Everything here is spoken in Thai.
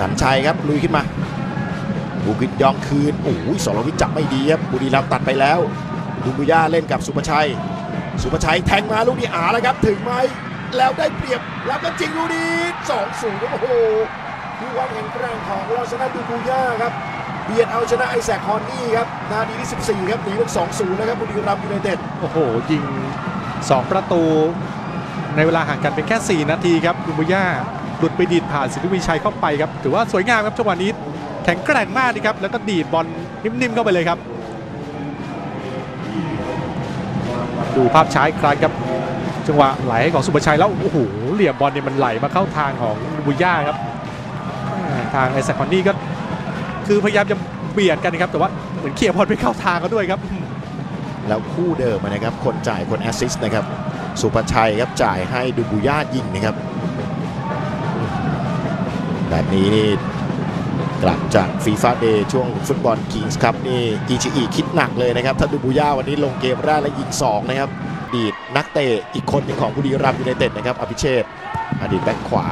สัญชัยครับลุยขึ้นมาบุกินยองคืนโอ้ยสรวิทย์จับไม่ดีครับบุรีรัมย์ตัดไปแล้วดุมบุย่าเล่นกับสุภชัย สุภชัยแทงมาลูกนี้อาแล้วครับ ถึงไหมแล้วได้เปรียบแล้วก็จริงลูกนี้สองศูนย์โอ้โหคือความแข็งแกร่งของเราชนะดูบูย่าครับเบียดเอาชนะไอแซคฮอนนี่ครับนาทีที่ 14 ครับหนีเป็น2-0นะครับบุรีรัมย์ยูไนเต็ดโอ้โห ยิง 2 ประตู ในเวลาห่างกันเป็นแค่ 4 นาทีครับดุมบุย่า หลุดไปดีดผ่านสิทธิวิชัยเข้าไปครับถือว่าสวยงามครับจังหวะนี้แข็งแกร่งมากนะครับแล้วก็ดีดบอลนิ่มๆเข้าไปเลยครับ ดูภาพช้าอีกครั้งครับจังหวะไหลให้ของสุภชัยแล้วโอ้โหเหลี่ยมบอลเนี่ยมันไหลมาเข้าทางของดุมบุย่าครับ ทางไอแซคคอนนี่ก็คือพยายามจะเบียดกันนะครับ แต่ว่าเหมือนเคลียบอลไปเข้าทางเขาด้วยครับ แล้วคู่เดิมนะครับ คนจ่ายคนแอสซิสต์นะครับ สุภชัยครับจ่ายให้ดูบูย่ายิงนะครับ แบบนี้นี่กลับจากฟีฟ่าเดย์ช่วงฟุตบอลคิงส์ครับนี่อีชีอีคิดหนักเลยนะครับ ถ้าดูบูย่าวันนี้ลงเกมแรกและยิง2 นะครับอดีตนักเตะอีกคนหนึงของบุรีรัมย์ยูไนเต็ดนะครับอภิเชษอดีตแบ็คขวา